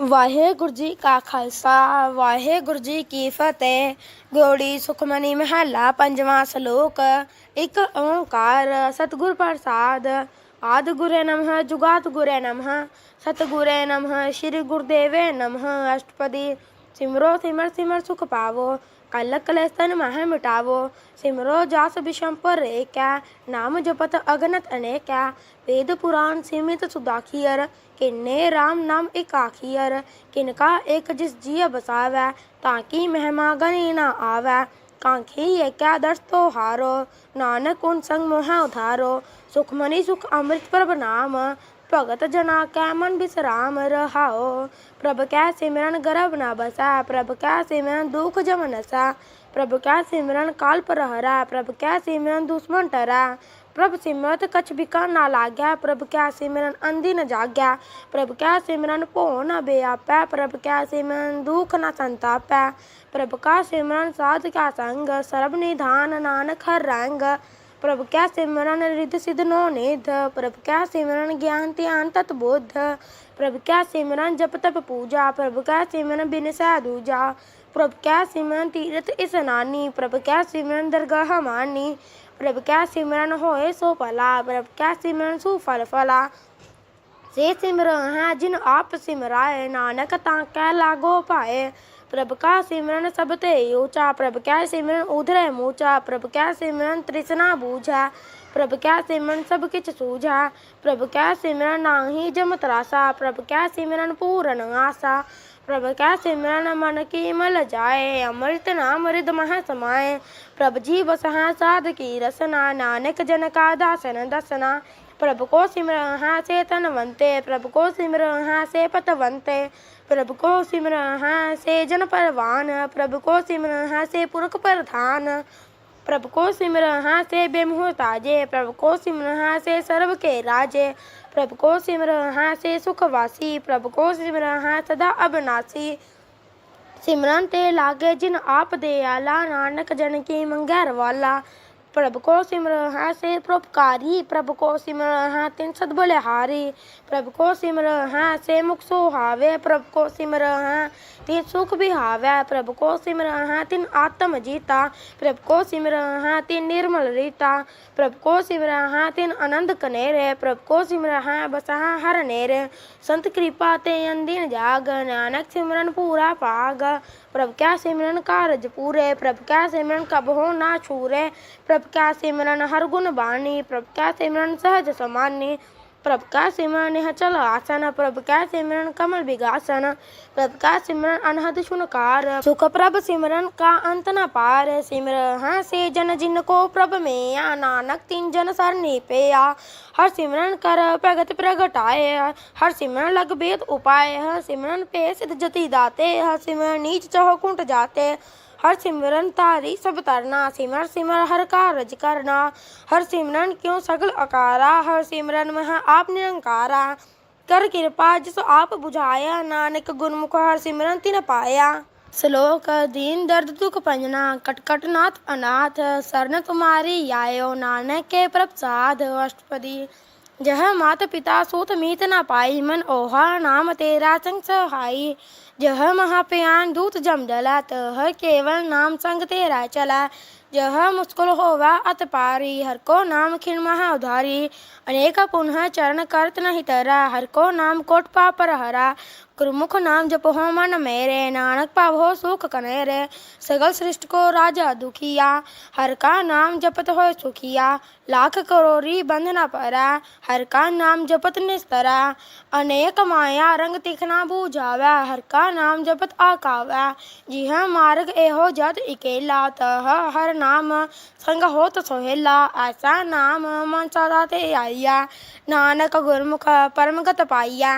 ਵਾਹਿਗੁਰੂ ਜੀ ਕਾ ਖਾਲਸਾ, ਵਾਹਿਗੁਰੂ ਜੀ ਕੀ ਫਤਿਹ। ਗੋੜੀ ਸੁਖਮਨੀ ਮਹੱਲਾ, ਪੰਜਵਾਂ ਸ਼ਲੋਕ, ਇੱਕ ਓੰਕਾਰ, ਸਤਿਗੁਰ ਪ੍ਰਸਾਦ। ਆਦ ਗੁਰੇ ਨਮః ਜੁਗਾਤ ਗੁਰੇ ਨਮః। ਸਤਿਗੁਰੇ ਨਮঃ, ਸ੍ਰੀ ਗੁਰਦੇਵੇ ਨਮঃ। ਅਸ਼ਟਪਦੀ ਸਿਮਰੋ ਸਿਮਰ ਸਿਮਰ ਸੁਖ ਪਾਵੋ। कल कल ಮಹಮಿಟಾವೋ सिमरो जास विषम पर एक, नाम जपत अगनत अनेक। वेद पुराण सीमित सुदाखियर किन्ने राम नाम एकाखियर किनका एक जिस जिय बसावै, ताकि मेहमा गणी ना आवै। कांखी दर्श तो हारो, नानक उन संग मोह उधारो। सुखमणि सुख अमृत प्रभ नाम भगत जना कै मन विश्राम रहाओ। प्रभ कै सिमरन गर्भ न बसा, प्रभु कै सिमरन दुख जम नसा, प्रभु कै सिमरन काल पर हरा प्रभु कै सिमरन दुश्मन टरा। प्रभ सिमरत कछ बिका न लाग्या प्रभु कै सिमरन अंधी न जाग्या प्रभु कै सिमरन भो न बेआपै, प्रभु कै सिमरन दुख न संतापै, प्रभु का सिमरन साध क्या संग सर्व निधान नानक हर रंग। प्रभु क्या सिमरन रिद सिद्ध नो निध? प्रभु क्या सिमरन ज्ञान त्यान बोध? प्रभु क्या सिमरन जप तप पूजा? प्रभु क्या सिमरन बिन साधुजा प्रभु क्या सिमरन तीर्थ स्नानी प्रभु क्या सिमरन दरगाह मानी? प्रभु क्या सिमरन होए सो फला? प्रभु क्या सिमरन सुफल फला? से सिमरन है जिन आप सिमराए, नानक ता कै लागो पाए? प्रभ का सिमरन सब ते योचा प्रभ क्या सिमरन उधर मूचा प्रभ क्या सिमरन तृष्णा बूझा, प्रभ क्या सिमरन सब किच सूझा, प्रभ क्या सिमरन नाही जम त्रासा, प्रभ क्या सिमरन पूरन आसा, प्रभ क्या सिमरन मन की मल जाए, अमृत नाम हृद मह समाये प्रभ जी बसहा साध की रसना, नानक जन का दासन दसना, प्रभु को सिमर हाँ से तनवंते, प्रभु को सिमर हाँ से पतवंते प्रभु को सिमरन हाँ से जन परवान प्रभु को सिमरन हाँ से पुरख प्रधान प्रभु को सिमरन हाँ से बेमुह ताजे प्रभु को सिमरन हाँ से सर्व के राजे प्रभु को सिमरन हाँ से सुखवासी प्रभु को सिमरन हाँ सदा अविनाशी सिमरन ते लागे जिन आप दयाला नानक जन की मंगैर वाला प्रभु को सिमरन हाँ से परोपकारी, प्रभु को सिमरन हाँ तिन सद बलिहारी प्रभु को सिमरन हाँ से मुख सुहावे तिन सुख बिहावे, प्रभु को सिमरन हाँ तिन आत्म जीता। प्रभु को सिमरन हाँ तिन निर्मल रीता। प्रभु को सिमरन हाँ तिन आनंद कनेरे। प्रभु को सिमरन हाँ बसहा हर नेरे। संत कृपा ते अंदिन जाग, नानक सिमरन पूरा पाग। प्रभु क्या सिमरन कारज पूरे, प्रभु क्या सिमरन कब हो ना छूरे। प्रभु क्या सिमरन हर गुण बानी, प्रभु क्या सिमरन सहज समानी। प्रभु का सिमरन चल आसन प्रभु का सिमरन, कमल विगासन प्रभु का सिमरन अनहद सुनकार सुख प्रभ सिमरन का अंत न पार सिमर हाँ से जन जिन को प्रभ में या नानक तीन जन सरनी पे आ हर सिमरन कर भगत प्रगटाए हर सिमरन लग बेद उपाय हर सिमरन पे सिद्ध जति दाते हर सिमरन नीच चहो कुंट जाते हर सिमरन तारी सब तरना सिमर सिमर हर कारज करना हर सिमरन क्यों सगल अकारा हर सिमरन में है आप निरंकारा कर कृपा जिस आप बुझाया नानक गुरमुख हर सिमरन तिन पाया श्लोक दीन दर्द दुख पंजना कटकट नाथ अनाथ शरण तुम्हारी आयो नानक के प्रसाद अष्टपदी जह मात पिता सूत मीत न पाई, मन ओहा नाम तेरा संग सहाई। जह महाप्यान दूत जम डला, तह केवल नाम संग तेरा चला। जह मुस्कुल होवा अत पारी, हर को नाम खिण महा उधारी। अनेक पुनः चरण करत नहीं तरा, हर को नाम कोट पापर हरा। गुरुमुख नाम जप हो मन मेरे नानक पाव हो सुख कनेरे सगल सृष्ट को राजा दुखिया हर का नाम जपत हो सुखिया लाख करोरी बंध न परा हर का नाम जपत निस्तरा अनेक माया रंग तिखना बूझावा हर का नाम जपत आकावा जिह मार्ग एहो जत इकेला तह हर नाम संग होत सोहेला ऐसा नाम मन सदा ते आइया नानक गुरमुख परमगत पाइया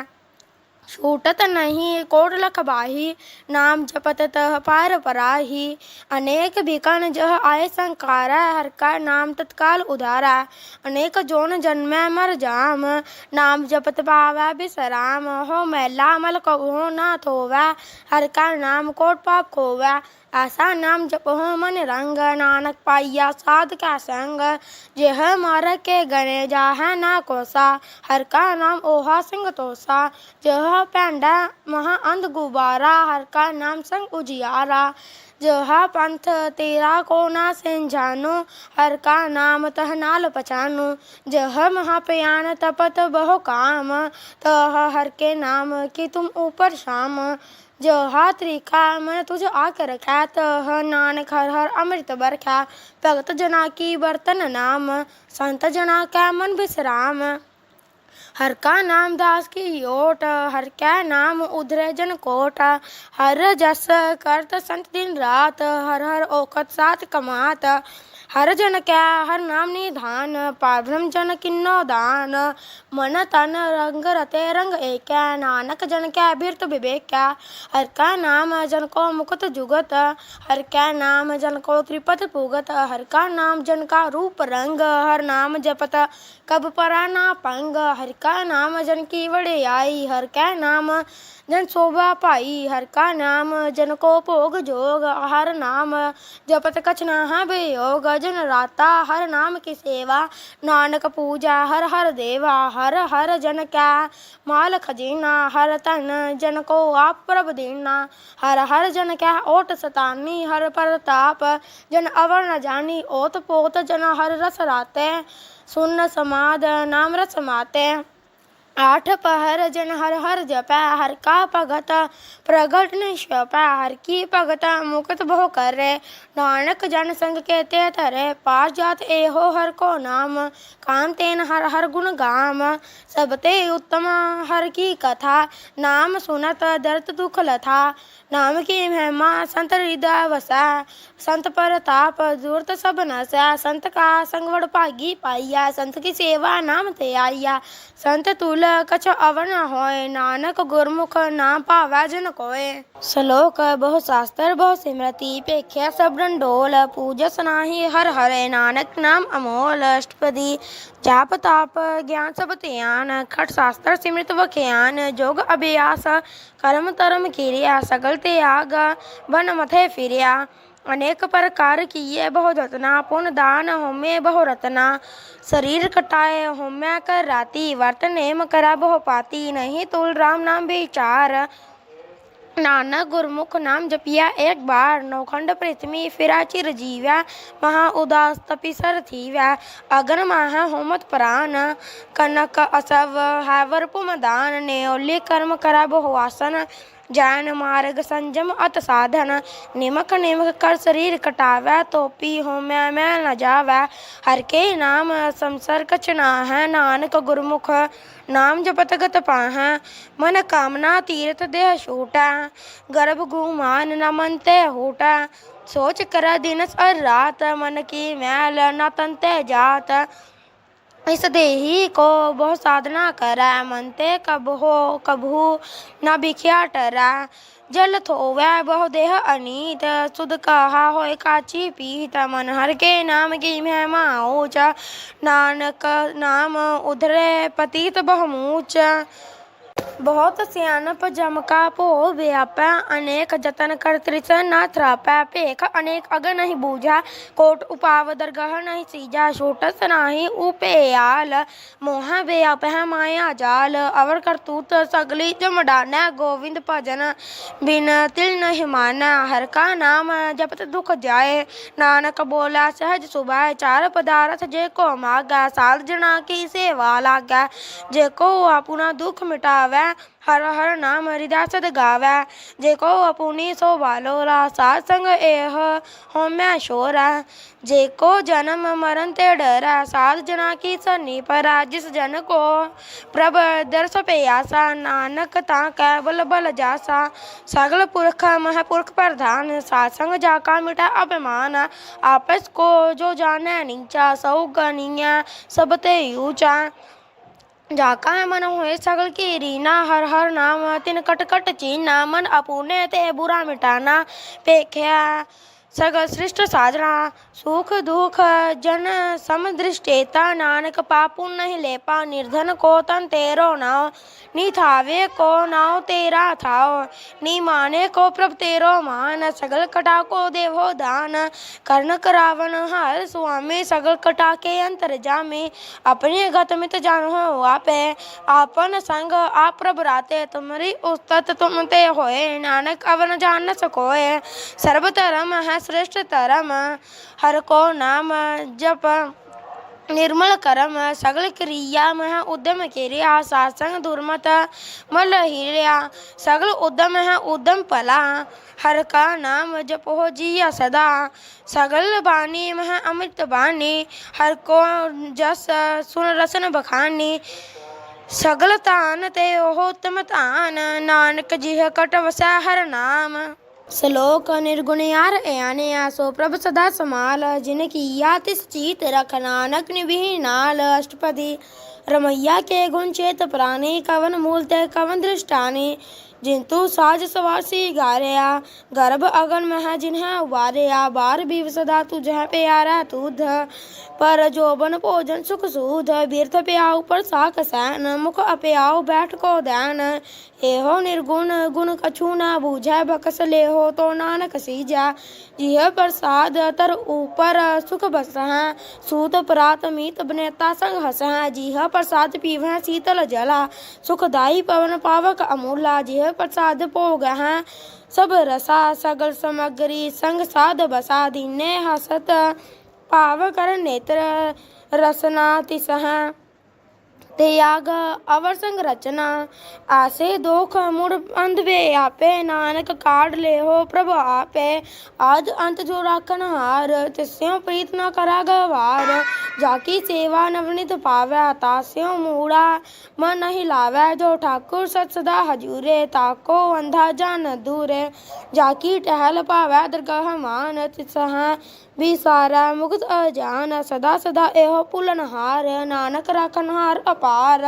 छूटत नहीं कोट लख बाही नाम जपत तह पार पराही अनेक बिकन जह आय संकारा हर का नाम तत्काल उधारा अनेक जोन जन्मै मर जाम नाम जपत पावै बिसराम हो मैला मल कहो ना थोवै हर का नाम कोट पाप खोवै ऐसा नाम जप हो हाँ मन रंग, नानक पाइया साध का संग। जेह मर के गने है ना कोसा, हर का नाम ओहा सिंह तोसा। जेह पेंडा महा अंध गुबारा, हर का नाम संग उजियारा। जहा पंथ तेरा को ना सिंझानो हर का नाम तह नाल पचानो। जह महापयान तपत बहु काम, तह हर के नाम की तुम ऊपर शाम। जहा त्रिखा मन तुझ आकर रखा तह नानक हर हर अमृत बरखा, भगत जना की बर्तन नाम, संत जना का मन विश्राम। हर का नाम दास की ओट, हर क्या नाम उधर जन कोट। हर जस करत संत दिन रात, हर हर ओखत साथ कमात। हर जन क्या, हर नाम निधान, पाभ्रम जन किन्नो दान। मन तन रंग रते रंग एक, नानक जन क्या बिरत विवेक क्या हर का नाम जन को मुकुत जुगत, हर क्या नाम जन को त्रिपत पुगत। हर का नाम जन का रूप रंग, हर नाम जपत कब परा ना पंग, हर का नाम जन की बड़े आई, हर का नाम जन शोभा पाई, हर का नाम जन को भोग जोग, हर नाम जपत कछ ना वियोग जन राता, हर नाम की सेवा, नानक पूजा, हर हर देवा, हर हर जन क्या माल खजीना, हर तन जन को आप प्रभ दीना, हर हर जन क्या ओट सतानी, हर प्रताप जन अवर न जानी, ओत पोत जन हर रस राते। सुन समाद नाम रस माते आठ पहर जन हर हर जपै हर का भगत प्रगट न छपै हर की भगत मुकत बहु करे नानक जन संग के ते धरे पार जात एहो हर को नाम काम तेन हर हर गुण गाम सब ते उत्तम हर की कथा नाम सुनत दर्द दुख लथा नाम की महिमा, संत हृदय वसा संत पर ताप दूरत सब नसा, संत का संगवड़ भागी पाइया, संत की सेवा नाम ते आइया संत तुल कछ अवन होए होय, नानक गुरमुख ना पावै जन कोय। श्लोक बहु शास्त्र बहु स्मृति पेख्य सबरंडोल पूज सनाही हर हर नानक नाम अमोल, अष्टपदी। जाप ताप ज्ञान सब त्यान, खट शास्त्र स्मृत वख्यान जोग अभ्यास, कर्म तरम क्रिया, सकल त्याग, बन मथे फिरिया। अनेक प्रकार की ये बहुरत्ना पुण्य दान होमे बहुरत्ना शरीर कटाए होम्या कर राती, वर्त नेम करा बहु पाती, नहीं तुल राम नाम विचार। नानक गुरमुख नाम जपिया, एक बार नौखंड पृथ्वी फिरा चिर जीव्या महा उदास तपिसर थीव्या अगन महा होमत प्राण, कनक असव हैवर पुमदान, नेओली कर्म करा बहुवासन जैन मार्ग संजम अत साधन निमक निमक कर शरीर कटावै तोपी होमै मैं न जावै हर के नाम संसर कछ ना है नानक गुरमुख नाम जपत गत पाहै मन कामना तीर्थ देह छूटै गर्भ गुमान न मन ते हूटै सोच कर दिनस और रात मन की मैल न तन ते जात इस देही को बहु साधना करै, मनते कब हो कबू न बिख्या टरा। जल थोवै बहु देह अनीत। सुध कहा हो काची पीत। मन हर के नाम की महिमा ऊंच नानक नाम उधरे, पतित बहुमूच। बहुत सियाणप जमका पो व्यापै अनेक जतन कर त्रिसन न त्रापै पेख अनेक अग नहीं बूझा कोट उपाव दरगह नहीं सीजा छोटस नाही उपेयाल मोह व्याप माया जाल अवर करतूत सगली जमडान गोविंद भजन बिन तिल नहीं माना हर का नाम जपत दुख जाए नानक बोला सहज सुभाय चार पदार्थ जे को मागा साध जना की सेवा लागा जे को अपना दुख मिटावै ਹਰ ਹਰ ਨਾਮ ਹਰਿਦਾ ਸਦ ਗਾਵੈ। ਜੇ ਕੋ ਆਪਣੀ ਸੋ ਬਾਲੋਰਾ ਸਾਧ ਸੰਗ ਇਹ ਹੋਮੈ ਸ਼ੋਰਾ ਜੇ ਕੋ ਜਨਮ ਮਰਨ ਤੇ ਡਰਾ, ਸਾਧ ਜਨਾ ਕੀ ਸਨੀ ਪਰਾ, ਜਿਸ ਜਨ ਕੋ ਪ੍ਰਭ ਦਰਸ ਪਿਆਸਾ, ਨਾਨਕ ਤਾਂ ਕੈ ਬਲ ਬਲ ਜਾਸਾ। ਸਗਲ ਪੁਰਖ ਮਹ ਪੁਰਖ ਪ੍ਰਧਾਨ, ਸਾਧ ਸੰਗ ਜਾ ਕਾ ਮਿਟਾ ਅਭਿਮਾਨ ਆਪਸ ਕੋ ਜੋ ਜਾਣੈ ਨੀਚਾ, ਸਉ ਗਨੀਆਂ ਸਭ ਤੇ ਊਚਾ। जाका मन हुए सगल की रीना हर हर नाम तिन कट कट चीना मन अपूने ते बुरा मिटाना पेख्या सगल सृष्ट साजना सुख दुख जन समदृष्टेता नानक पापु नहीं लेपा, निर्धन को तन तेरो नाव, नी थावे को नाव तेरा थाव, नी माने को प्रभ तेरो मान, सगल कटा को देवो दान, कर्ण करावन हर स्वामी सगल कटा के अंतर जामे, अपने गत मित हो आपे, आपन संग आप प्रभ राते, तुम्हारी उस्तत तुम ते हो नानक अवन जान सकोए सर्व धर्म है श्रेष्ठ धर्म हर को नाम जप निर्मल कर्म सगल क्रिया मह उद्यम किरिया सासंग दुर्मत मल हिरिया सगल उद्यम है उद्यम पला हर का नाम जपो जिया सदा सगल बानी मह अमृत बानी हर को जस सुन रसन बखानी ਸਗਲ ਧਾਨ ਤੇ ਉਹ ਉਤਮ ਧਾਨ ਨਾਨਕ ਜਿਹ ਕਟ ਵਸੈ ਹਰ ਨਾਮ श्लोक निर्गुण यार निर्गुणयार अयानया सोप्रभ सदा समाल जिनकी या यात रख रखनानक निभिनाल अष्टपदी। रमैया के गुण चेत प्राणी, कवन मूलत कवन दृष्टानी। जिंतु साज सवासी गारया। गर्भ अगन मह जिन्ह आ बार भी सदा तुझ प्यारा तुध। पर जोबन भोजन सुख सूध। बीर्थ प्याऊ पर साख सैन मुख अप्याओ बैठ को दैन एहो निर्गुण, गुण कछु न बूझै। बकस लेहो तो नानक सीजै। जिह प्रसाद तर ऊपर सुख बसह। सूत प्रात मीत बनेता संग हसह। जिह प्रसाद पीवह शीतल जला। सुखदायी पवन पावक अमूला। जिह प्रसाद भोग हैं सब रसा सगल समग्री संग साध बसा दीने हसत भाव कर नेत्र रसना तिस हैं त्याग अवर संग रचना आसे दोख मुड़ अंधवे आपे नानक काढ़ ले हो प्रभु आपे आद अंत जो राखन हार तिस्यों प्रीत न करा गवार जाकी सेवा नवनित पावै तास्यों मूड़ा मन नहीं लावै जो ठाकुर सत सदा हजूरे ताको अंधा जान दूरे जाकी टहल पावै दरगाह मान तिसह ਵਿਸਾਰਾ ਮੁਕਤ ਅਜਾਨ ਸਦਾ ਸਦਾ ਇਹੋ ਭੁਲਨਹਾਰ ਨਾਨਕ ਰਾਖਨਹਾਰ ਅਪਾਰ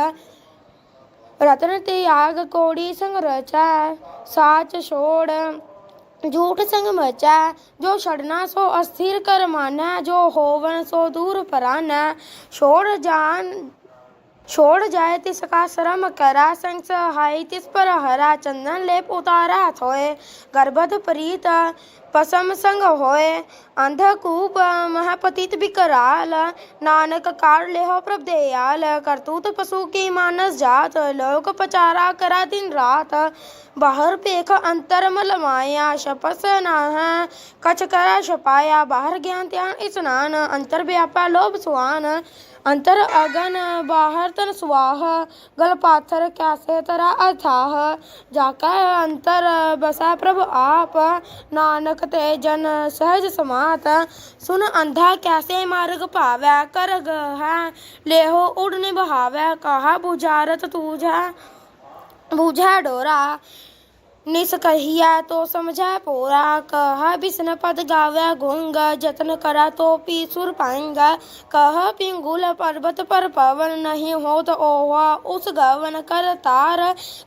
ਰਤਨ ਤਿਆਗ ਕੋੜੀ ਸੰਗ ਰਚੈ ਸਾਚ ਛੋੜ झूठ संग मचा जो छड़ना सो अस्थिर कर माना जो होवन सो दूर पराना छोड़ जान छोड़ जाए तिस का श्रम करा संग सहाय तिस पर हरा चंदन लेप उतारा थोए गर्भध प्रीत पसम संग होए अंधकूप, महपतित बिकराल नानक कार लेहो प्रभ दयाल, करतूत पशु की मानस जात, लोक पचारा करा दिन रात, बाहर पेख अंतर मल माया, शपस नाह, कछ करा छपाया, बाहर ज्ञान त्यान स्नान अंतर व्यापा लोभ सुहान, अंतर अगन, बाहर तन सुवाह, गल पाथर कैसे तरा अथाह जाका अंतर बसा प्रभ आप, नानक ते जन सहज समात सुन अंधा कैसे मार्ग पावे कर है, लेहो उड़ने बहावे कहा बुझारत तूझा बुझा डोरा। निस कहिया तो समझै पोरा कह बिसन पद गावै गुंग, जतन करा तो पी सुर पाएँगा कह पिंगुल पर्वत पर पवन नहीं हो तो ओहा उस गवन कर तार।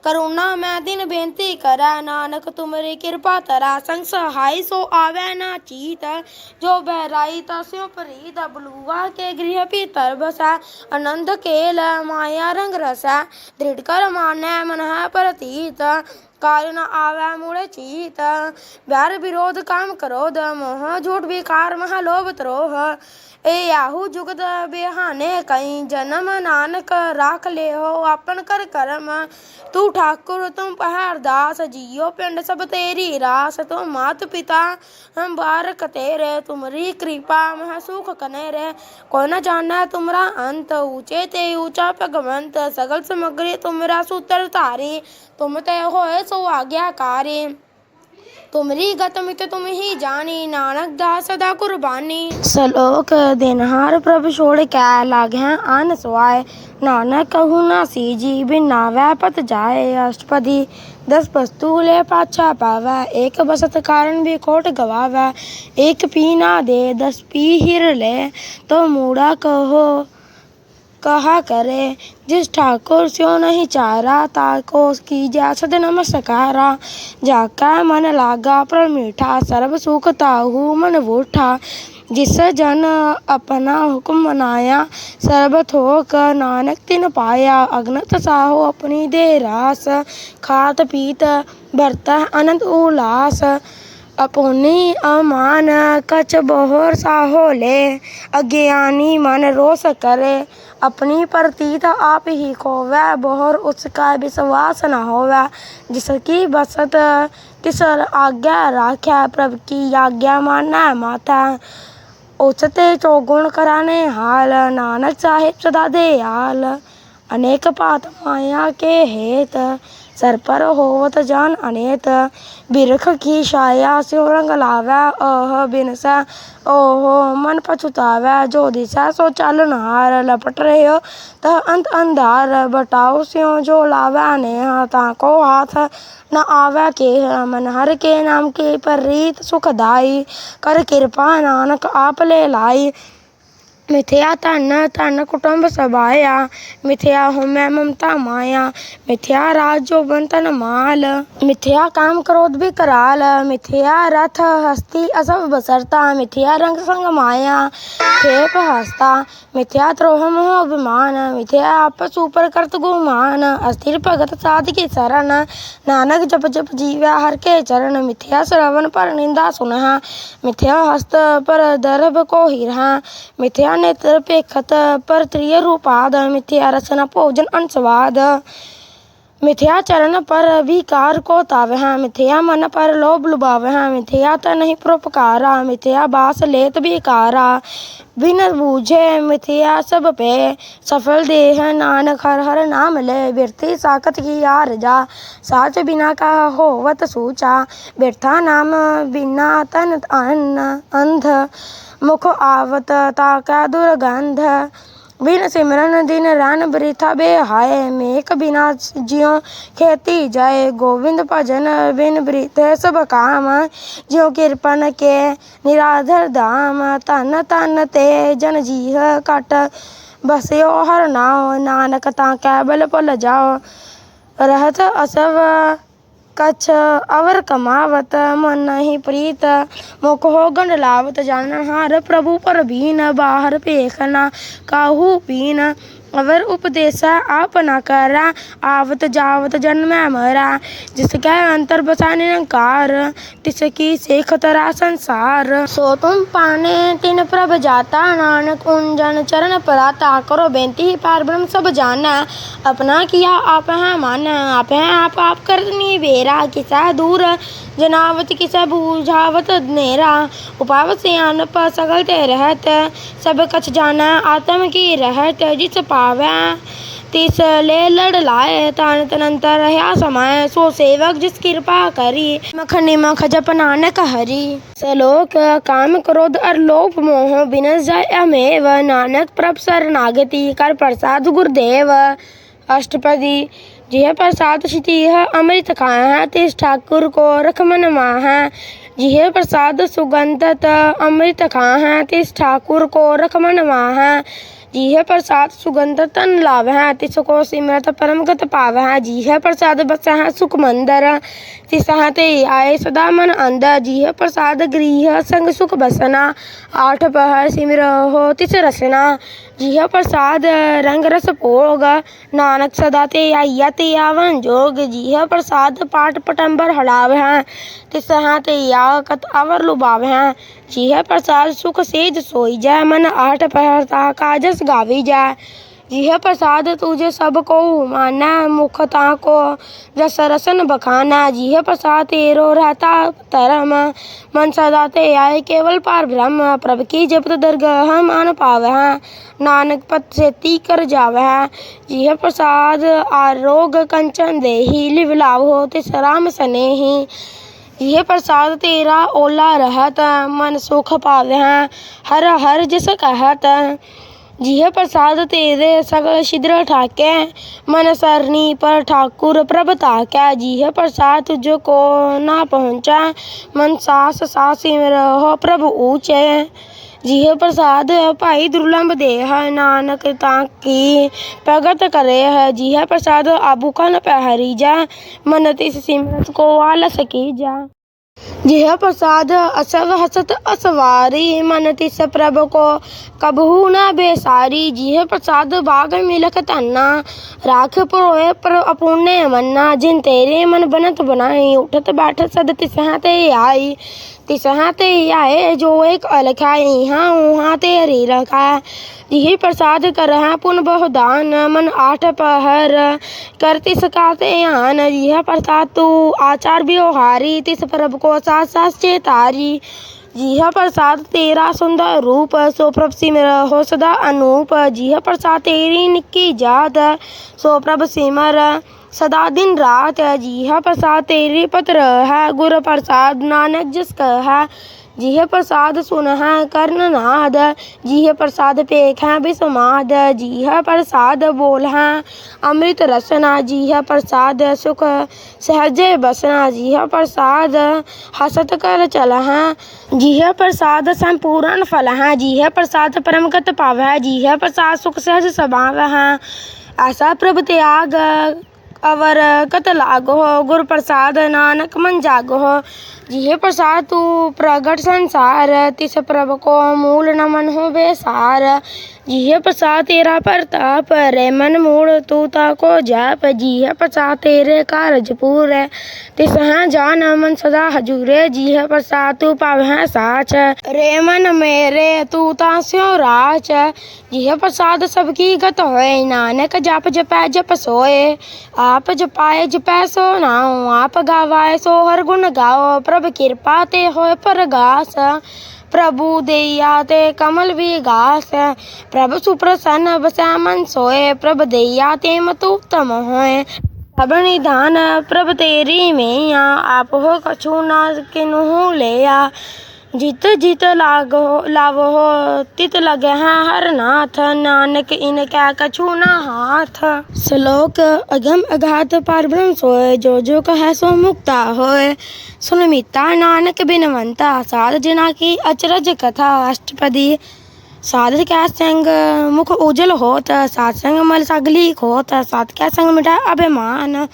करुणा मैं दिन बेनती करै, नानक तुमरी कृपा तरा संग सहाय, सो आवे ना चीत। जो बहराई तस्यो प्रीत बलुआ के गृह भीतर बसा। आनंद केल, माया रंग रसा, दृढ़ कर मानै मन प्रतीत। काल न आवे मूढ़ चीत व्यार विरोध काम क्रोध मोह झूठ विकार मह लोभ त्रोह ए याहू जुगत बेहाने कई जन्म नानक राख ले हो अपन कर कर्म तू ठाकुर तुम पहाड़ दास जियो पिंड सब तेरी रास तुम मात पिता हम बारक तेरे तुमरी कृपा मह सुख कने रे कोई न जाना तुमरा अंत ऊँचे ते ऊँचा भगवंत सगल समग्री तुमरा सूत्र धारी तुम ते होए सो आज्ञाकारी ਤੁਮਰੀ ਗਤ ਮਿਤ ਤੁਮ ਹੀ ਜਾਣੀ ਨਾਨਕ ਦਾਸ ਸਦਾ ਕੁਰਬਾਨੀ ਸ਼ਲੋਕ ਦਿਨਹਾਰ ਪ੍ਰਭ ਛੋੜ ਕੈ ਲਾਗੈ ਅਨ ਸਵਾਏ ਨਾਨਕ ਕਹੂ ਨਾ ਸੀ ਜੀ ਬਿਨਾ ਵੈ ਪਤ ਜਾਏ ਅਸ਼ਟਪਦੀ दस वस्तु ले पाछा पावै एक बसत कारण भी खोट गवावै एक पी ना दे दस पी हिर ले तो मूड़ा कहो करे, जिस ठाकुर स्यो नहीं चारा, ताको की जा सद नमस्कारा। जाका मन लागा पर मीठा, सर्व सुख ताहू मन बूठा। जिस जन अपना हुक्म मनाया सर्ब थोक नानक तिन पाया। अगनत साहो अपनी दे रास, खात पीत बरता अनंत उल्लास अपनी अमान कछ बहुर साहो ले, अज्ञानी मन रोष करे। अपनी प्रतीत आप ही खोवे बहुर उसका विश्वास न होवे, जिसकी बसत तिस आज्ञा राख प्रभु की आज्ञा माना माता। उचते चौगुण कराने हाल, नानक साहेब सदा दे अनेक पात माया के हेत सर पर होवत जान अनेत। बिरख की छाया स्यो रंग लावै, अह बिनस, ओहो मन पछुतावै। जो दिशा सो चल नहार, लपट रहे तह अंत अंधार। बटाओ स्यो जो लावै नेह, ताको हाथ न आवै के मन हर के नाम के पर रीत सुखदाई, कर कृपा नानक आप ले लाई। मिथ्या तन तन कुटुंब सभाया। मिथ्या होमै ममता माया। मिथ्या राज्यो बंतन माल। मिथ्या काम क्रोध भी कराल। मिथ्या रथ हस्ती असब बसरता। मिथ्या रंग संग माया, खेप हस्ता। मिथ्या त्रोह मोह अभिमान। मिथ्या आपस ऊपर करत गुमान। अस्थिर भगत साध के शरण। नानक जप जप जीव्या हर के चरण। मिथ्या श्रवण पर निंदा सुनहा। मिथ्या हस्त पर दर्भ को हिरहा। मिथ्या रसन भोजन अनस्वाद मिथ्या चरण पर विकार को तावह मिथ्या मन पर लोभ लुभावह मिथ्या तन ही परोपकारा, मिथ्या बास लेत बेकारा बिन बूझे मिथ्या सब पे, सफल देह नानक हर हर नाम ले। बिरती साकत की यार जा, साच बिना का होवत सूचा। बिरथा नाम बिना तन अन्न अंध। मुख आवत ताका दुर्गंध। बिन सिमरन दिन रान बृथा बेहाय मेक बिना जियो खेती जाए। गोविंद भजन बिन बृथ सब काम, ज्यो कृपन के निराधर धाम। तन तन ते जन जीह कट, बस्यो हर नाव। नानक ता कैबल भुल जाओ। रहत असव कछ अवर कमावत, मन नहीं प्रीत। मुख हो गंड लावत जानन हार प्रभु पर बीन, बाहर पेखना काहू पीन। अवर उपदेसा आप न करा, आवत जावत जन्म मरा। जिसका अंतर बसा निरंकार, तिसकी से खतरा संसार। सो तुम पाने तिन प्रभ जाता, नानक उन जन चरण पराता। करो बेनती, पार ब्रह्म सब जाना। अपना किया आप है मान, आप है आप आप करनी बेरा किसा दूर जनावत किसा बूझावत नेरा उपावत सियान पर सगल ते रहत सब कछ जाना आत्म की रहत जिस पावै तिस ले लड़ लाए तान तनंतर रहा समय सो सेवक जिस कृपा करी मख निमख जप नानक हरि सलोक काम क्रोध और लोभ मोह बिनस जाय अमेव नानक प्रभ शरणागति कर प्रसाद गुरुदेव अष्टपदी जिह प्रसाद क्षितिह अमृत खाह तिस ठाकुर को रख मन माह जिह प्रसाद सुगंधत अमृत खाह तिस ठाकुर को रख मन माह जिह प्रसाद सुगंध तन लावह तिसको सिमरत परम गत पावह जिह प्रसाद बसह सुख मंदर तिसह ते आए सदा मन अंदर जिह प्रसाद गृह संग सुख बसना आठ पहर सिमर हो तिस रसना जिह प्रसाद रंग रस भोग नानक सदा ते आइया ते आवन जोग जिह प्रसाद पाठ पटंबर हड़ावह तिसह ते या कत अवर लुभावह जिह प्रसाद सुख सेज सोई जय मन आठ पहर ता काजस गावी जाय जिह प्रसाद तुझे सबको माना मुखता को जस रसन बखाना। जिह प्रसाद तेरो रहता धर्म, मन सदा ते आए केवल पार ब्रह्म। प्रभ की जपत दरगह मान पावह नानक पत से ती कर जावह जिह प्रसाद आरोग कंचन देही, लिव लाभो तिस राम सनेही। यह प्रसाद तेरा ओला रहत, मन सुख पावह हर हर जिस कहत। जिह प्रसाद तेरे सगल शिद्र ठाकै, मन सरनी पर ठाकुर प्रभ ताकै। जिह प्रसाद तुझ को ना पहुँचा, मन सास सास रहो प्रभ ऊचे। जिह प्रसाद भाई दुर्लभ दे है नानक ताकी प्रगत करे। है जिह प्रसाद आबू कन पहरी जा मन तिस सिमरत को आलस की जा जिह प्रसाद असव हसत असवारी मन तिस प्रभ को। कबहू न बेसारी, जिह प्रसाद बाग मिलख तन्ना राख पुरोय पर अपूर्ण मन्ना, जिन तेरे मन बनत बनाई, उठत बैठत सद तिसह ते आई। तिसह ते जो एक अलखा यहाँ वहाँ ते तेरी रखा। यही प्रसाद कर पुन बहुदान, मन आठ पहर। कर तिस का ते आन, यह प्रसाद तू आचार व्यवहारी। तिस प्रभ को सास सास चेतारी। जिह प्रसाद तेरा सुंदर रूप सो प्रभ सिमर हो सदा अनूप। जिह प्रसाद तेरी निक्की जात सो प्रभ सिमर सदा दिन रात। जिह प्रसाद तेरी पत्र है, गुर प्रसाद नानक जिसका है। जिह प्रसाद सुन है कर्ण नाद जिह प्रसाद पेख है विसमाद जिह प्रसाद बोल है अमृत रसना जिह प्रसाद सुख सहजे बसना जिह प्रसाद हसत कर चल है जिह प्रसाद संपूर्ण फल है जिह प्रसाद परमगत पाव है जिह प्रसाद सुख सहज स्वभाव है ऐसा प्रभ त्याग अवर जिह प्रसाद तू प्रगट संसार, तिस प्रभ को मूल नमन हो बेसार। जिह प्रसाद तेरा प्रताप रे मन मूल तू ताको जाप। जिह प्रसाद तेरे कारज पूरे, तिस हैं जान मन सदा हजूरे। जिह प्रसाद तू पावे साच, रे मन मेरे तू तास्यो राच। जिह प्रसाद सबकी गत होए, नानक जप जपै जप सोए। आप जपाए जपै सो नाओ, आप गावाए सो हर गुण गाओ। प्रभ किरपा ते होए परगास प्रभु दैया ते कमल विगास प्रभ सुप्रसन्न बसै मन सोए प्रभ दैया ते मत उत्तम होए सब निधान प्रभ तेरी मैया आप हो कछु ना किन्हू लिया जित जित लागो लावो तित लगे हैं हर नाथ नानक इनका कछु ना हाथ। श्लोक अगम अघात पार ब्रह्म सोए, जो जो कहे सो मुक्ता होए। सुन मिता नानक बिनवंता, साध जिना की अचरज कथा अष्टपदी। साध क्या संग मुख उजल होत, सात संग मल सगली खोत सात क्या संग मिटा अभिमान।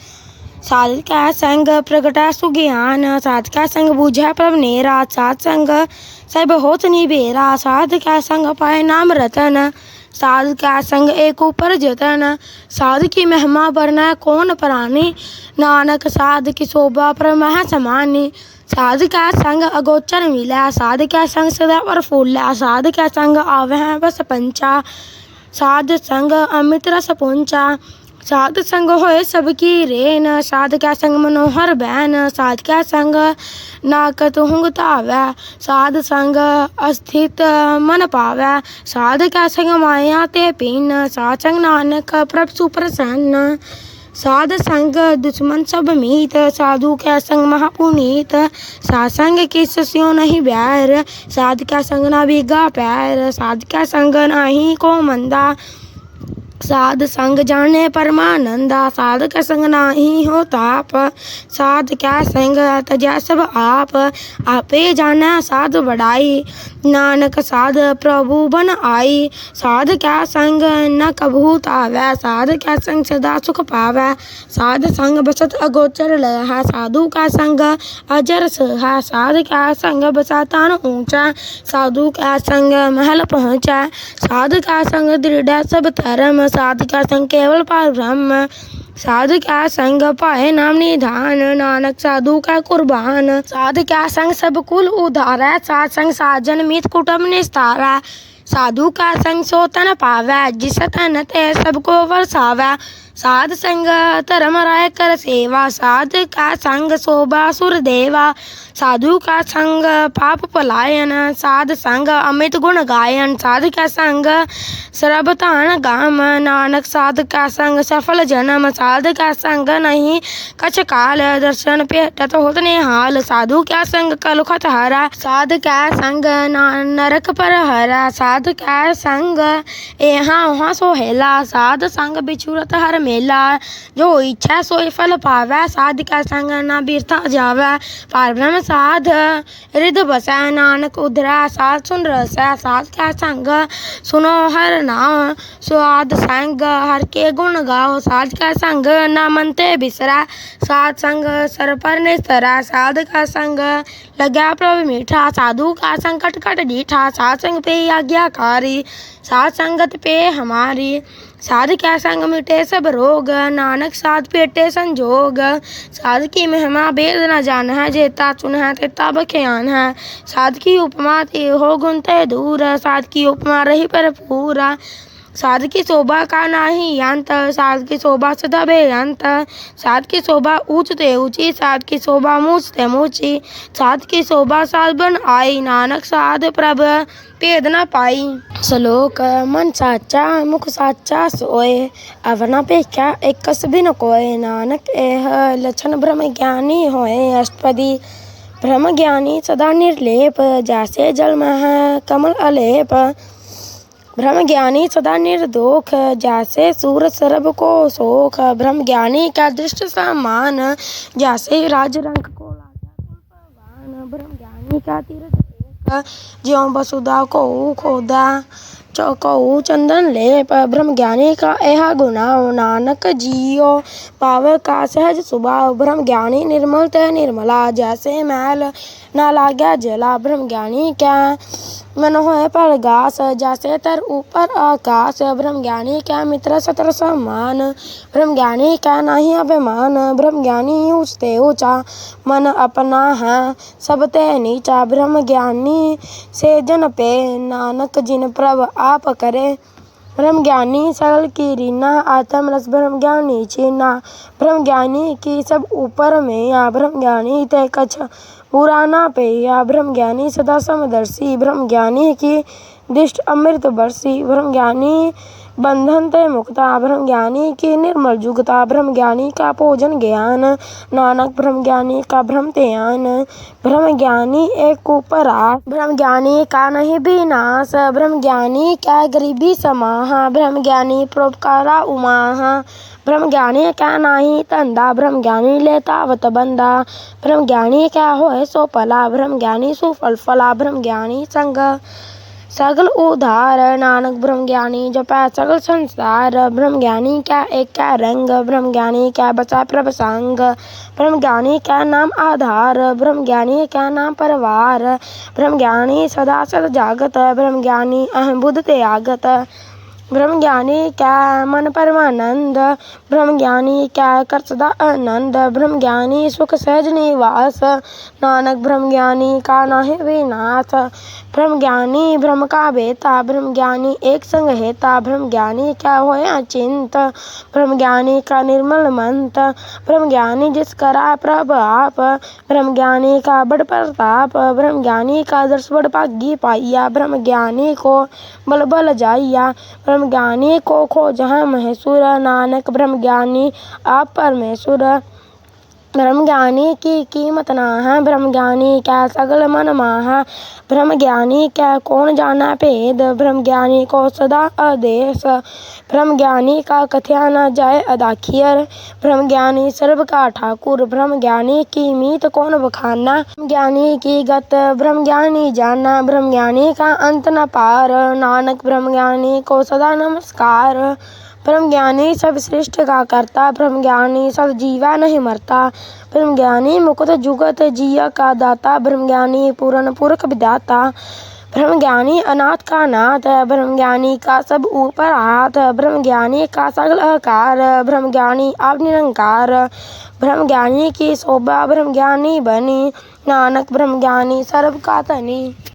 साधका संग प्रगटा सुज्ञान साधका संग बुझा प्रभ नेरा साध संग सब होत निबेरा साधका संग पाए नाम रतन साध का संग एक ऊपर जतन साध की महिमा बरना कौन प्राणी, नानक साध की शोभा पर मह समानी साध का संग अगोचर मिला साध का संग सदा पर फूला साध का संग आवे बस पंचा साध संग अमित रस पुंचा साध संग होए सबकी रेन, साध क्या संग मनोहर बैन, साध क्या संग नाकत हुंग तावै, साध संग अस्थित मन पावै, साध क्या संग माया ते पीन, साध संग नानक प्रभ सुप्रसन्न, साध संग दुश्मन सब मीत, साधु क्या संग महापुनीत, साध संग किस स्यो नहीं बैर, साध क्या संग ना बिगा पैर, साध क्या संग नहीं को मंदा साध संग जाने परमानंदा साध का संग नाही हो ताप साध क्या संग तजा सब आप आपे जाना साध बढ़ाई नानक साध प्रभु बन आई। साध क्या संग न कभू तावै साध क्या संग सदा सुख पावै। साध संग बसत अगोचर लह। साधु का संग अजर सह। साध क्या संग बसा तान ऊँचा। साधु का संग महल पहुँचा। साध का संग दृढ़ सब धर्म। साध का संग केवल पार ब्रह्म साधु क्या संग पाए नाम निधान, नानक साधु का कुर्बान। साधु क्या संग सब कुल उधारा, साध संग साजन मित कुटुंब निस्तारा। साधु का संग सोतन पावे, जिस तन ते सबको वरसावै। साध संग धर्म राय कर सेवा साध का संग शोभा सुर देवा साधु का संग पाप पलायन साध संग अमित गुण गायन साध का संग सरबतान गाम नानक साध का संग सफल जन्म साध का संग नहीं कछ काल दर्शन पेटत होत हाल साधु क्या संग कलुखत हरा साध का संग ना- नरक पर हरा साध का संग यहाँ वहाँ सोहेला साध संग बिछुरत हर मेला, जो इच्छा सोई फल पावे, साध का संग ना बीरता जावे। पार ब्रह्म साध हृद बसै, नानक उधरा, साध सुन रस, साध का संग सुनो हर नाम। स्वाद संग हर के गुण गाओ, साध का संग न मनते बिसरा। साध संग सर पर निस्तरा, साध का संग लग्या प्रभु मीठा। साधु का संकट कट डीठा, साध संग पे आज्ञाकारी, साध संगत पे हमारी। साध क्या संग मिटे सब रोग? नानक साध पेटे संजोग। साध की महिमा भेद न जान है, जेता चुन है तेता बख्यान है। साध की उपमा ते हो गुण ते दूर। साध की उपमा रही पर पूरा। साध की शोभा का नाही अंत साध की शोभा सदभे अंत साध की शोभा ऊँचते ऊँची, साध की शोभा मूचते मूची, साध की शोभा साध बन आई, नानक साध प्रभ भेद न पाई। श्लोक मन साचा, मुख साचा सोए, अवना पेख्या एक बिन कोय नानक एह लक्षण ब्रह्म ज्ञानी होए, अष्टपदी ब्रह्म ज्ञानी सदा निर्लेप, जैसे जल मह कमल अलेप। ब्रह्म ज्ञानी सदा निर्दोख, जैसे सूरज सरब को शोक। ब्रह्म ज्ञानी का दृष्ट समान, जैसे राज रंग को ब्रह्म ज्ञानी का तीरथ ज्यों वसुधा को खोदा चौकऊ चंदन लेप। ब्रह्म ज्ञानी का यह गुना नानक जियो पाव का सहज सुभाव। ब्रह्म ज्ञानी निर्मल ते निर्मला, जैसे मैल ना लाग्या जला। ब्रह्म ज्ञानी क्या मन होए पर गास जैसे तर ऊपर आकाश ब्रह्म ज्ञानी क्या मित्र सतर समान ब्रह्म ज्ञानी क्या नहीं अभिमान ब्रह्म ज्ञानी ऊंचते ऊँचा मन अपना है सब ते नीचा ब्रह्म ज्ञानी से जन पे नानक जिन प्रभ आप करे ब्रह्म ज्ञानी सकल की रीना आत्म रस ब्रह्म ज्ञानी चीना ब्रह्म ज्ञानी की सब ऊपर में या ब्रह्म ज्ञानी ते कछ पुराना ब्रह्म ज्ञानी सदा समदर्शी ब्रह्म ज्ञानी की दिष्ट अमृत बरसी ब्रह्म ज्ञानी बंधन ते मुक्ता ब्रह्म ज्ञानी की निर्मल जुगता ब्रह्म ज्ञानी का भोजन ज्ञान, नानक ब्रह्म ज्ञानी का भ्रम त्यान ब्रह्म ज्ञानी एक ऊपरा ब्रह्म ज्ञानी का नहीं विनाश ब्रह्म ज्ञानी क्या गरीबी समाहा ब्रह्म ज्ञानी प्रोपकारा उमाहा। ब्रह्म ज्ञानी क्या नाही धंधा ब्रह्म ज्ञानी लेतावत बंदा। ब्रह्म ज्ञानी क्या होए सो पला ब्रह्म ज्ञानी सुफल फला ब्रह्म ज्ञानी संग। सगल उधार, नानक ब्रह्म ज्ञानी जपै सगल संसार। ब्रह्म ज्ञानी क्या एक क्या रंग ब्रह्म ज्ञानी क्या बचा प्रभ संग। ब्रह्म ज्ञानी क्या नाम आधार ब्रह्म ज्ञानी क्या नाम परिवार। ब्रह्म ज्ञानी सदा सद जागत ब्रह्म ज्ञानी अहम बुद्ध ते ब्रह्मज्ञानी के मन परमानन्द? ब्रह्म ज्ञानी क्या कर सदा आनंद? ब्रह्म ज्ञानी सुख सहज निवास। नानक ब्रह्म ज्ञानी का नाहि विनाश। ब्रह्म ज्ञानी ब्रह्म का बेता। ब्रह्म ज्ञानी एक संग हेता। ब्रह्म ज्ञानी क्या होए अचिंत ब्रह्म ज्ञानी का निर्मल मंत। ब्रह्म ज्ञानी जिस करा प्रभ आप। ब्रह्म ज्ञानी का बड़ प्रताप। ब्रह्म ज्ञानी का दर्श बड़ भागी पाइया। ब्रह्म ज्ञानी को बल बल जाइया। ब्रह्म ज्ञानी को खो जहाँ महेश्वर नानक ब्रह्म ज्ञानी आप परमेश्वर। ब्रह्म ज्ञानी की कीमत ना है ब्रह्म ज्ञानी क्या सगल मन माह। ब्रह्म ज्ञानी क्या कौन जाना भेद? ब्रह्म ज्ञानी को सदा आदेश। ब्रह्म ज्ञानी का कथया न जाए अदाखियर। ब्रह्म ज्ञानी सर्व का ठाकुर। ब्रह्म ज्ञानी की मीत कौन बखाना? ब्रह्म ज्ञानी की गत। ब्रह्म ज्ञानी जाना। ब्रह्म ज्ञानी का अंत न पार। नानक ब्रह्म ज्ञानी को सदा नमस्कार। ब्रह्म ज्ञानी सब श्रेष्ठ का करता ब्रह्म ज्ञानी सब जीवा नहीं मरता ब्रह्म ज्ञानी मुकुत जुगत जिया का दाता ब्रह्म ज्ञानी पूर्ण पुरख विदाता ब्रह्म ज्ञानी अनाथ का नाथ ब्रह्म ज्ञानी का सब ऊपर हाथ ब्रह्म ज्ञानी का सगल अहकार ब्रह्म ज्ञानी आप निरंकार ब्रह्म ज्ञानी की शोभा ब्रह्म ज्ञानी बनी नानक ब्रह्म ज्ञानी सर्व का धनी